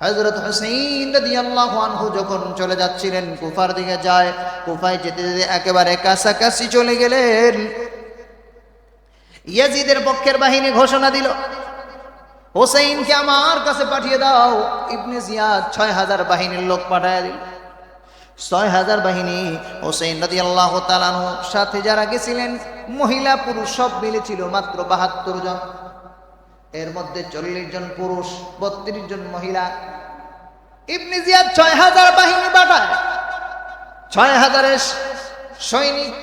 হজরত হুসেইন আনহু যখন চলে যাচ্ছিলেন, কুফার দিকে যায়, কুফায় যেতে যেতে একেবারে কাছাকাছি চলে গেলেন। ইয়াজিদের পক্ষের বাহিনী ঘোষণা দিল, হোসেইনকে আমার কাছে পাঠিয়ে দাও। ইবনে জিয়াদ ছয় হাজার বাহিনীর লোক পাঠায় দিল। ছয় হাজার বাহিনী হোসেন রাজি আল্লাহ তালানু সাথে যারা গেছিলেন, মহিলা পুরুষ সব মিলেছিল মাত্র বাহাত্তর জন। এর মধ্যে চল্লিশ জন পুরুষ, বত্রিশ জন মহিলা। ইবনে জিয়াদ ছয় হাজার বাহিনী পাঠায়। ছয় হাজারের সৈনিক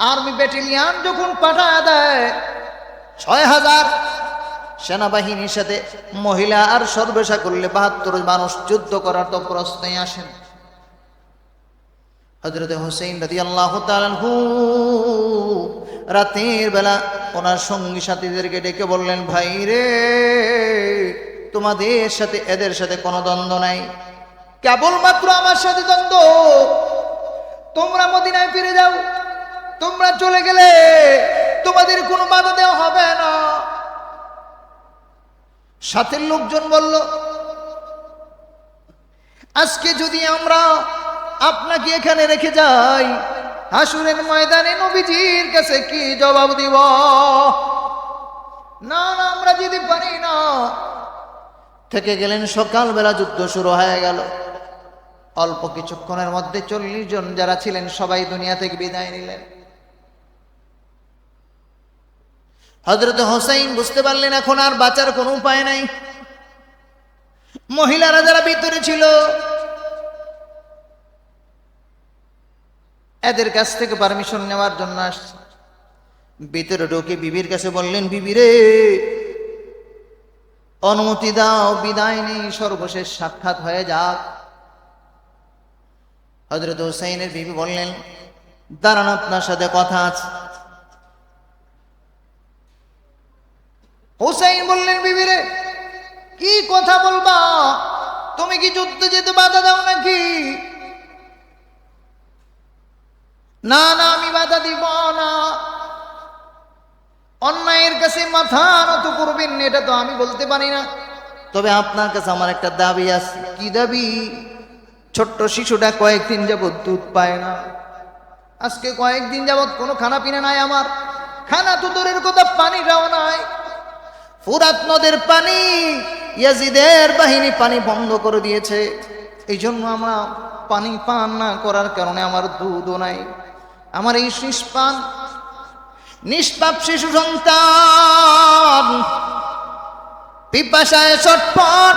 আর্মি ব্যাটালিয়ান যখন পাঠায় দেয়, ছয় হাজার সেনাবাহিনীর সাথে মহিলা আর সর্বেশা করলে বাহাত্তর মানুষ যুদ্ধ করার তো প্রশ্নে আসেন হজরত হোসেন রাজি আল্লাহ রাতের বেলা ওনার সঙ্গী সাথীদেরকে ডেকে বললেন, ভাই রে, তোমাদের সাথে, এদের সাথে কোনো দ্বন্দ্ব নাই। কেবলমাত্র আমার সাথে দ্বন্দ্ব। তোমরা মদিনায় ফিরে যাও। তোমরা চলে গেলে তোমাদের কোনো বাধা দেওয়া হবে না। সাথের লোকজন বলল, আজকে যদি আমরা আপনাকে এখানে রেখে যাই হাসুরের ময়দানে নবীজির কাছে কি জবাব দিব? না না, আমরা যদি পারি না। থেকে গেলেন সকালবেলা, যুদ্ধ শুরু হয়ে গেল। অল্প কিছুক্ষণের মধ্যে চল্লিশ জন যারা ছিলেন, সবাই দুনিয়া থেকে বিদায় নিলেন। হজরত হোসাইন বুঝতে পারলেন, এখন আর বাঁচার কোনো উপায় নাই। মহিলারা যারা ভিতরে ছিল এদের কাছ থেকে পারমিশন নেওয়ার জন্য আসছে। ভিতরে ঢুকে বিবির কাছে বললেন, বিবি রে, অনুমতি দাও, বিদায় নেই, সর্বশেষ সাক্ষাৎ হয়ে যাক। হজরত হোসাইনের বিবি বললেন, দাঁড়ান, আপনার সাথে কথা আছে। হুসাইন বললেন বিবিরে কি কথা বলবা? তুমি কি যুদ্ধে যেতে বাধা দাও নাকি? না না, আমি বাধা দিব না। অন্যায়ের কাছে মাথা নত করবেন এটা তো আমি বলতে পারি না। তবে আপনার কাছে আমার একটা দাবি আছে। কি দাবি? ছোট্ট শিশুটা কয়েকদিন যাবৎ দুধ পায় না। আজকে কয়েকদিন যাবৎ কোনো খানা পিনা নাই আমার। খানা তো দূরের কথা পানিটাও নাই। ফুরাত নদের পানি, ইয়াজিদের বাহিনী পানি বন্ধ করে দিয়েছে। এই জন্য আমরা পানি পান না করার কারণে আমার দুধও নাই। আমার এই শিষ্পান নিষ্পাপ শিশু সন্তান পিপাসায় ছটফট